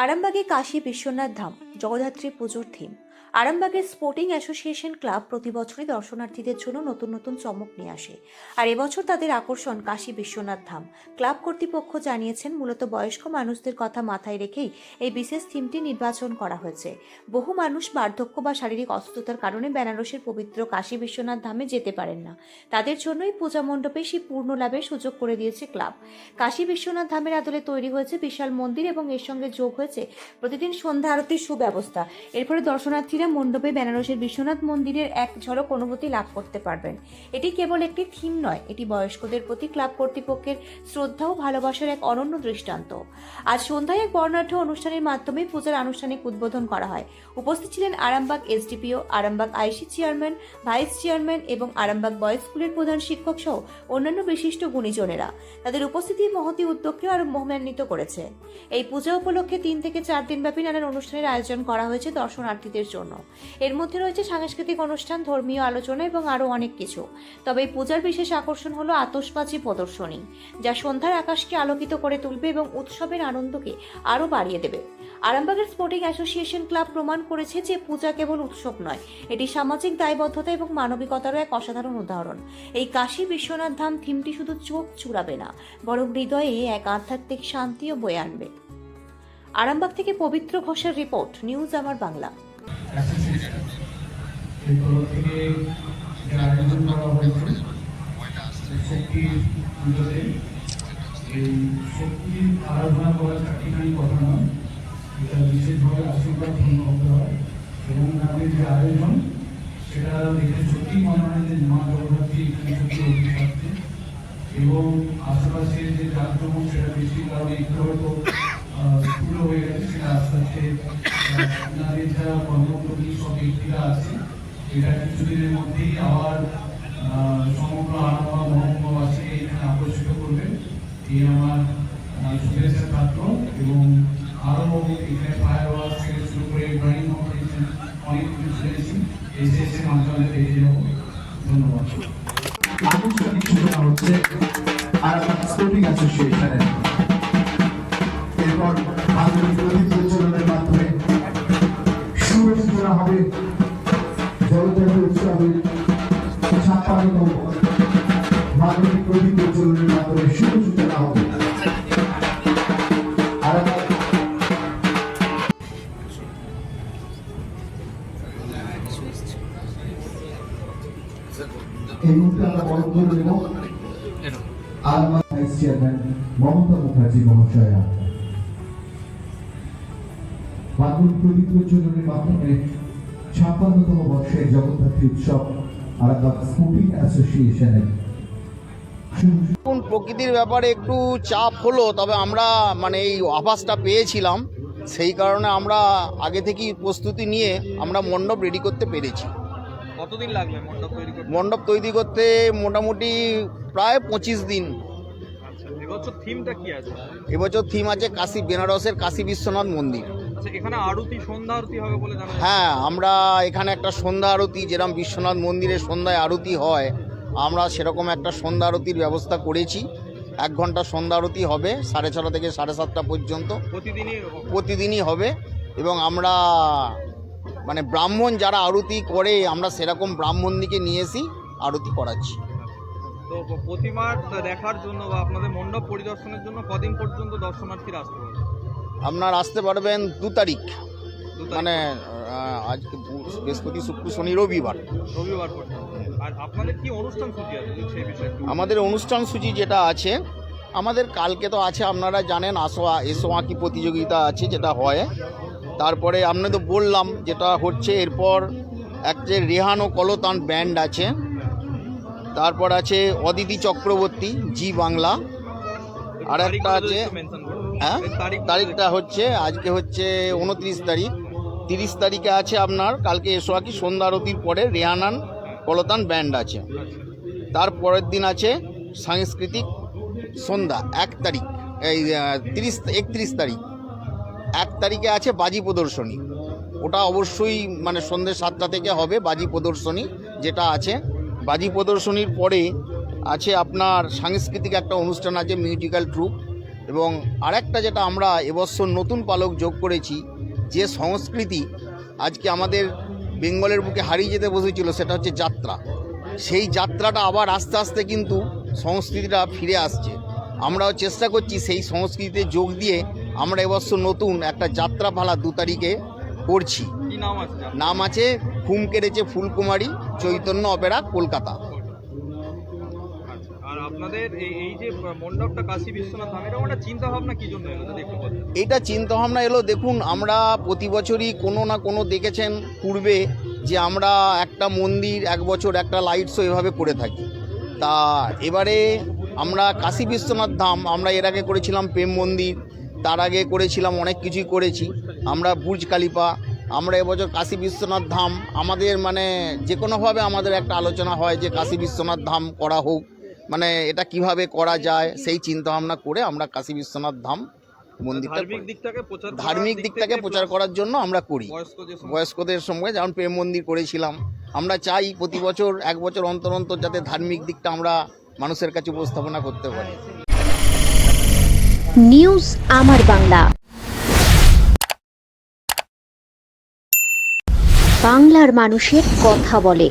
আরামবাগে কাশী বিশ্বনাথ ধাম জগদ্ধাত্রী পুজোর থিম আরামবাগের স্পোর্টিং অ্যাসোসিয়েশন ক্লাব প্রতি বছরই দর্শনার্থীদের জন্য নতুন নতুন চমক নিয়ে আসে। আর এবছর তাদের আকর্ষণ কাশী বিশ্বনাথ ধাম। ক্লাব কর্তৃপক্ষ জানিয়েছেন, মূলত বয়স্ক মানুষদের কথা মাথায় রেখেই এই বিশেষ থিমটি নির্বাচন করা হয়েছে। বহু মানুষ বার্ধক্য বা শারীরিক অসুস্থতার কারণে বেনারসের পবিত্র কাশী বিশ্বনাথ ধামে যেতে পারেন না। তাদের জন্যই পূজা মণ্ডপে সেই পূর্ণ লাভের সুযোগ করে দিয়েছে ক্লাব। কাশী বিশ্বনাথ ধামের আদলে তৈরি হয়েছে বিশাল মন্দির এবং এর সঙ্গে যোগ হয়েছে প্রতিদিন সন্ধ্যা আরতির সুব্যবস্থা। এরপরে দর্শনার্থীরা মণ্ডপে বেনারসের বিশ্বনাথ মন্দিরের এক ঝলক অনুভূতি লাভ করতে পারবেন। এটি কেবল একটি থিম নয়, এটি বয়স্কদের প্রতি ক্লাব কর্তৃপক্ষের শ্রদ্ধা ও ভালোবাসার এক অনন্য দৃষ্টান্ত। আজ সন্ধ্যায় এক বর্ণাঢ্য অনুষ্ঠানের মাধ্যমে পূজার আনুষ্ঠানিক উদ্বোধন করা হয়। উপস্থিত ছিলেন Arambagh SDPO, Arambagh IC chairman, vice chairman এবং আরামবাগ বয়েজ স্কুলের প্রধান শিক্ষক সহ অন্যান্য বিশিষ্ট গুণীজনেরা। তাদের উপস্থিতি মহতি উদ্যোগকে আরও মহিমান্বিত করেছে। এই পূজা উপলক্ষে তিন থেকে চার দিনব্যাপী নানান অনুষ্ঠানের আয়োজন করা হয়েছে দর্শনার্থীদের জন্য। এর মধ্যে রয়েছে সাংস্কৃতিক অনুষ্ঠান, ধর্মীয় আলোচনা এবং আরও অনেক কিছু। তবে এই পূজার বিশেষ আকর্ষণ হলো আতশবাজি প্রদর্শনী, যা সন্ধ্যার আকাশকে আলোকিত করে তুলবে এবং উৎসবের আনন্দকে আরও বাড়িয়ে দেবে। আরামবাগের স্পোর্টিং অ্যাসোসিয়েশন ক্লাব প্রমাণ করেছে যে পূজা কেবল উৎসব নয়, এটি সামাজিক দায়বদ্ধতা এবং মানবিকতারও এক অসাধারণ উদাহরণ। এই কাশী বিশ্বনাথ ধাম থিমটি শুধু চোখ চুরাবে না, বরং হৃদয়ে এক আধ্যাত্মিক শান্তিও বয়ে আনবে। আরামবাগ থেকে পবিত্র ঘোষের রিপোর্ট, নিউজ আমার বাংলা। অ্যাসোসিয়েশন তরফ থেকে যে আয়োজন করা হয়েছে শক্তির পুজোতে এই শক্তির আরাধনা করা চারটিখানি কথা নয় এটা বিশেষভাবে আশীর্বাদ পূর্ণ হতে হয় এবং তাদের যে আয়োজন সেটা সত্যি মনে যে মা জগদ্ধাত্রী এখানে সত্যি এবং আশেপাশে যে জাঁকজমক সেটা বেশি কারণ সেটা আস্তে আস্তে আপনাদের যারা কর্মকর্মী সব ব্যক্তিরা আছে এটা কিছুদিনের মধ্যেই আবার সমগ্র আরামবাগ মহকুমাবাসীকে এখানে আকর্ষিত করবে এই আমার শুভেচ্ছা পাত্র এবং আরও এখানে ফায়ার থেকে শুরু করে অনেক কিছু শুনেছি এসে এসে মাধ্যমে পেয়ে যাব ধন্যবাদ আনুষ্ঠানিক সূচনা হচ্ছে আরামবাগ স্পোর্টিং অ্যাসোসিয়েশনের মাধ্যমে চেয়ারম্যান মমতা মুখার্জি মহাশয়া। মাধ্যমিক প্রদীপ প্রচলনের মাধ্যমে ছাপ্পান্নতম বর্ষের জগদ্ধাত্রী উৎসব আরামবাগ স্পোর্টিং অ্যাসোসিয়েশনের প্রকৃতির ব্যাপারে একটু চাপ হলো তবে আমরা মানে এই আভাসটা পেয়েছিলাম। সেই কারণে আমরা আগে থেকেই প্রস্তুতি নিয়ে আমরা মণ্ডপ রেডি করতে পেরেছি। কতদিন লাগবে মণ্ডপ তৈরি করতে? মণ্ডপ তৈরি করতে মোটামুটি প্রায় পঁচিশ দিন। আচ্ছা এবছর থিমটা কি আছে? এবছর থিম আছে কাশী বেনারসের কাশী বিশ্বনাথ মন্দির। এখানে আরতি সন্ধ্যা আরতি হবে বলে হ্যাঁ আমরা এখানে একটা সন্ধ্যা আরতি যেরকম বিশ্বনাথ মন্দিরে সন্ধ্যায় আরতি হয় আমরা সেরকম একটা সন্ধ্যা আরতির ব্যবস্থা করেছি। এক ঘণ্টা সন্ধ্যা আরতি হবে সাড়ে ছটা থেকে সাড়ে সাতটা পর্যন্ত। প্রতিদিনই প্রতিদিনই হবে এবং আমরা মানে ব্রাহ্মণ যারা আরতি করে আমরা সেরকম ব্রাহ্মণ দিকে নিয়ে এসি আরতি করাচ্ছি। তো প্রতিমার দেখার জন্য বা আপনাদের মণ্ডপ পরিদর্শনের জন্য কদিন পর্যন্ত দর্শনার্থীরা আসতে পারবে আপনার আসতে পারবেন দু তারিখ। মানে আজকে বৃহস্পতি শুক্র শনি রবিবার। রবিবার আর আপনাদের কি অনুষ্ঠান সূচি আছে সেই বিষয়ে আমাদের অনুষ্ঠান সূচি যেটা আছে আমাদের কালকে তো আছে আপনারা জানেন আসো এসো আঁকি প্রতিযোগিতা আছে যেটা হয়। তারপরে আপনি তো বললাম যেটা হচ্ছে এরপর একটা রেহান ও কলতান ব্যান্ড আছে তারপর আছে অদিতি চক্রবর্তী জি বাংলা। আর একটা আছে হ্যাঁ? তারিখ তারিখটা হচ্ছে আজকে হচ্ছে উনত্রিশ তারিখ। তিরিশ তারিখে আছে আপনার কালকে এসো আঁকি সন্ধ্যা আরতির পরে রেহানান কলতান ব্যান্ড আছে। তার পরের দিন আছে সাংস্কৃতিক সন্ধ্যা এক তারিখ এই তিরিশ একত্রিশ তারিখ। এক তারিখে আছে বাজি প্রদর্শনী। ওটা অবশ্যই মানে সন্ধ্যে সাতটা থেকে হবে বাজি প্রদর্শনী যেটা আছে। বাজি প্রদর্শনীর পরে আছে আপনার সাংস্কৃতিক একটা অনুষ্ঠান আছে মিউজিক্যাল ট্রুপ। এবং আরেকটা যেটা আমরা এবছর নতুন পালক যোগ করেছি যে সংস্কৃতি আজকে আমাদের বেঙ্গলের বুকে হারিয়ে যেতে বসেছিল সেটা হচ্ছে যাত্রা। সেই যাত্রাটা আবার আস্তে আস্তে কিন্তু সংস্কৃতিটা ফিরে আসছে। আমরাও চেষ্টা করছি সেই সংস্কৃতিতে যোগ দিয়ে আমরা এবছর নতুন একটা যাত্রা পালা দু তারিখে করছি। নাম আছে? যার? নাম আছে ঘুম কেড়েছে ফুলকুমারী চৈতন্য অপেরা কলকাতা। আপনাদের এই যে মণ্ডপটা কাশী বিশ্বনাথ ধাম এটা একটা চিন্তা ভাবনা কি জন্য এলো? এলো, দেখুন, আমরা প্রতি বছরই কোনো না কোনো দেখেছেন পূর্বে যে আমরা একটা মন্দির, এক বছর একটা লাইট শো এভাবে করে থাকি। তা এবারে আমরা কাশী বিশ্বনাথ ধাম, আমরা এর আগে করেছিলাম প্রেম মন্দির, তার আগে করেছিলাম, অনেক কিছুই করেছি। আমরা বুর্জ কালিপা, আমরা এবছর কাশী বিশ্বনাথ ধাম, আমাদের মানে যে কোনোভাবে আমাদের একটা আলোচনা হয় যে কাশী বিশ্বনাথ ধাম করা হোক মানে এটা কীভাবে করা যায় সেই চিন্তা ভাবনা করে আমরা কাশী বিশ্বনাথ ধাম মন্দিরটা ধার্মিক দিকটাকে প্রচার করার ধার্মিক দিকটাকে প্রচার করার জন্য আমরা করি। বয়স্কদের সঙ্গে যেমন প্রেম মন্দির করেছিলাম আমরা চাই প্রতি বছর এক বছর অন্তর অন্তর যাতে ধার্মিক দিকটা আমরা মানুষের কাছে উপস্থাপনা করতে পারি। নিউজ আমার বাংলা। বাংলার মানুষের কথা বলে।